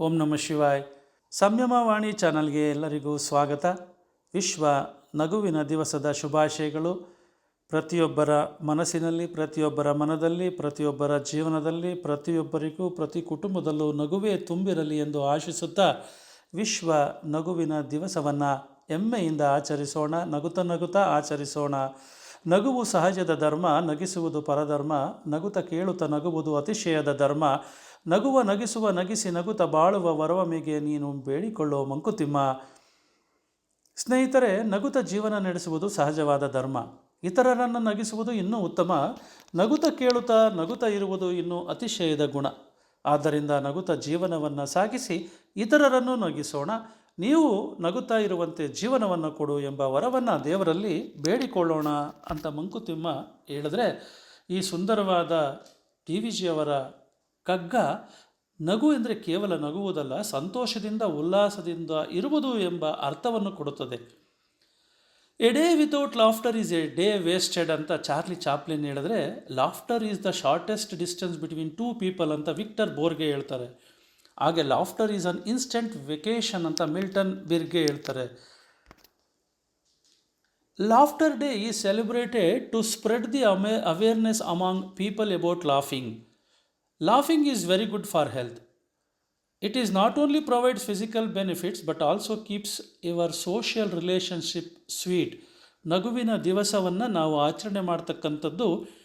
ಓಂ ನಮ ಶಿವಾಯ್. ಸಂಯಮವಾಣಿ ಚಾನಲ್ಗೆ ಎಲ್ಲರಿಗೂ ಸ್ವಾಗತ. ವಿಶ್ವ ನಗುವಿನ ದಿವಸದ ಶುಭಾಶಯಗಳು. ಪ್ರತಿಯೊಬ್ಬರ ಮನಸ್ಸಿನಲ್ಲಿ, ಪ್ರತಿಯೊಬ್ಬರ ಮನದಲ್ಲಿ, ಪ್ರತಿಯೊಬ್ಬರ ಜೀವನದಲ್ಲಿ, ಪ್ರತಿಯೊಬ್ಬರಿಗೂ, ಪ್ರತಿ ಕುಟುಂಬದಲ್ಲೂ ನಗುವೇ ತುಂಬಿರಲಿ ಎಂದು ಆಶಿಸುತ್ತಾ ವಿಶ್ವ ನಗುವಿನ ದಿವಸವನ್ನು ಹೆಮ್ಮೆಯಿಂದ ಆಚರಿಸೋಣ, ನಗುತ್ತ ನಗುತ್ತಾ ಆಚರಿಸೋಣ. ನಗುವು ಸಹಜದ ಧರ್ಮ, ನಗಿಸುವುದು ಪರಧರ್ಮ, ನಗುತ್ತ ಕೇಳುತ್ತ ನಗುವುದು ಅತಿಶಯದ ಧರ್ಮ. ನಗುವ ನಗಿಸುವ ನಗಿಸಿ ನಗುತ್ತ ಬಾಳುವ ವರವಮಿಗೆ ನೀನು ಬೇಡಿಕೊಳ್ಳೋ ಮಂಕುತಿಮ್ಮ. ಸ್ನೇಹಿತರೆ, ನಗುತ ಜೀವನ ನಡೆಸುವುದು ಸಹಜವಾದ ಧರ್ಮ. ಇತರರನ್ನು ನಗಿಸುವುದು ಇನ್ನೂ ಉತ್ತಮ. ನಗುತ ಕೇಳುತ್ತಾ ನಗುತ ಇರುವುದು ಇನ್ನೂ ಅತಿಶಯದ ಗುಣ. ಆದ್ದರಿಂದ ನಗುತ ಜೀವನವನ್ನು ಸಾಗಿಸಿ ಇತರರನ್ನು ನಗಿಸೋಣ. ನೀವು ನಗುತ್ತಾ ಇರುವಂತೆ ಜೀವನವನ್ನು ಕೊಡು ಎಂಬ ವರವನ್ನು ದೇವರಲ್ಲಿ ಬೇಡಿಕೊಳ್ಳೋಣ ಅಂತ ಮಂಕುತಿಮ್ಮ ಹೇಳಿದ್ರೆ, ಈ ಸುಂದರವಾದ ಟಿ ವಿ ಜಿಯವರ ಕಗ್ಗ ನಗು ಎಂದರೆ ಕೇವಲ ನಗುವುದಲ್ಲ, ಸಂತೋಷದಿಂದ, ಉಲ್ಲಾಸದಿಂದ ಇರುವುದು ಎಂಬ ಅರ್ಥವನ್ನು ಕೊಡುತ್ತದೆ. A day without laughter is a day wasted ಅಂತ ಚಾರ್ಲಿ ಚಾಪ್ಲಿನ್ ಹೇಳಿದ್ರೆ laughter is the shortest distance between two people ಅಂತ ವಿಕ್ಟರ್ ಬೋರ್ಗೆ ಹೇಳ್ತಾರೆ. ಹಾಗೆ laughter is an instant vacation ಅಂತ ಮಿಲ್ಟನ್ ಬಿರ್ಗೆ ಹೇಳ್ತಾರೆ. Laughter day is celebrated to spread the ಅಮೇ awareness among people about laughing laughing is very good for health it is not only provides physical benefits but also keeps your social relationship sweet ನಗುವಿನ ದಿವಸವನ್ನು ನಾವು ಆಚರಣೆ ಮಾಡ್ತಕ್ಕಂಥದ್ದು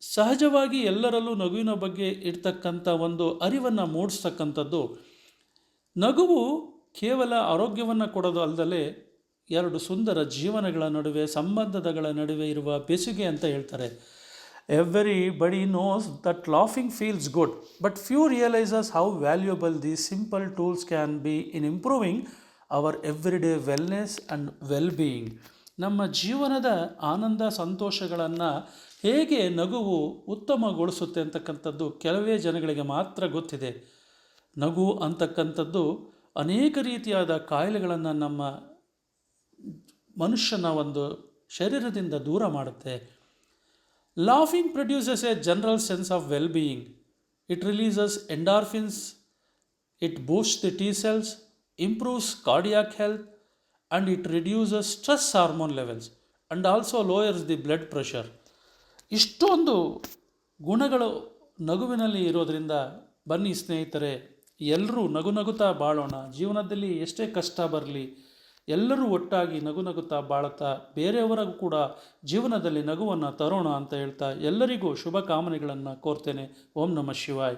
ಸಹಜವಾಗಿ ಎಲ್ಲರಲ್ಲೂ ನಗುವಿನ ಬಗ್ಗೆ ಇರ್ತಕ್ಕಂಥ ಒಂದು ಅರಿವನ್ನು ಮೂಡಿಸ್ತಕ್ಕಂಥದ್ದು. ನಗುವು ಕೇವಲ ಆರೋಗ್ಯವನ್ನು ಕೊಡೋದು ಅಲ್ಲದೆ ಎರಡು ಸುಂದರ ಜೀವನಗಳ ನಡುವೆ ಸಂಬಂಧಗಳ ನಡುವೆ ಇರುವ ಬೆಸುಗೆ ಅಂತ ಹೇಳ್ತಾರೆ. Knows that laughing feels good but few realises how valuable the simple tools can be in improving our every day wellness well being ನಮ್ಮ ಜೀವನದ ಆನಂದ ಸಂತೋಷಗಳನ್ನು ಹೇಗೆ ನಗುವು ಉತ್ತಮಗೊಳಿಸುತ್ತೆ ಅಂತಕ್ಕಂಥದ್ದು ಕೆಲವೇ ಜನಗಳಿಗೆ ಮಾತ್ರ ಗೊತ್ತಿದೆ. ನಗು ಅಂತಕ್ಕಂಥದ್ದು ಅನೇಕ ರೀತಿಯಾದ ಕಾಯಿಲೆಗಳನ್ನು ನಮ್ಮ ಮನುಷ್ಯನ ಒಂದು ಶರೀರದಿಂದ ದೂರ ಮಾಡುತ್ತೆ. Laughing produces a general sense of well being it releases endorphins it boost the T cells improves cardiac health and it reduces stress hormone levels and also lowers the blood pressure ಇಷ್ಟೊಂದು ಗುಣಗಳು ನಗುವಿನಲ್ಲಿ ಇರೋದರಿಂದ ಬನ್ನಿ ಸ್ನೇಹಿತರೆ ಎಲ್ಲರೂ ನಗು ನಗುತ್ತಾ ಬಾಳೋಣ. ಜೀವನದಲ್ಲಿ ಎಷ್ಟೇ ಕಷ್ಟ ಬರಲಿ ಎಲ್ಲರೂ ಒಟ್ಟಾಗಿ ನಗು ನಗುತ್ತಾ ಬಾಳುತ್ತಾ ಬೇರೆಯವರಿಗೂ ಕೂಡ ಜೀವನದಲ್ಲಿ ನಗುವನ್ನು ತರೋಣ ಅಂತ ಹೇಳ್ತಾ ಎಲ್ಲರಿಗೂ ಶುಭ ಕಾಮನೆಗಳನ್ನು ಕೋರ್ತೇನೆ. ಓಂ ನಮಃ ಶಿವಾಯ್.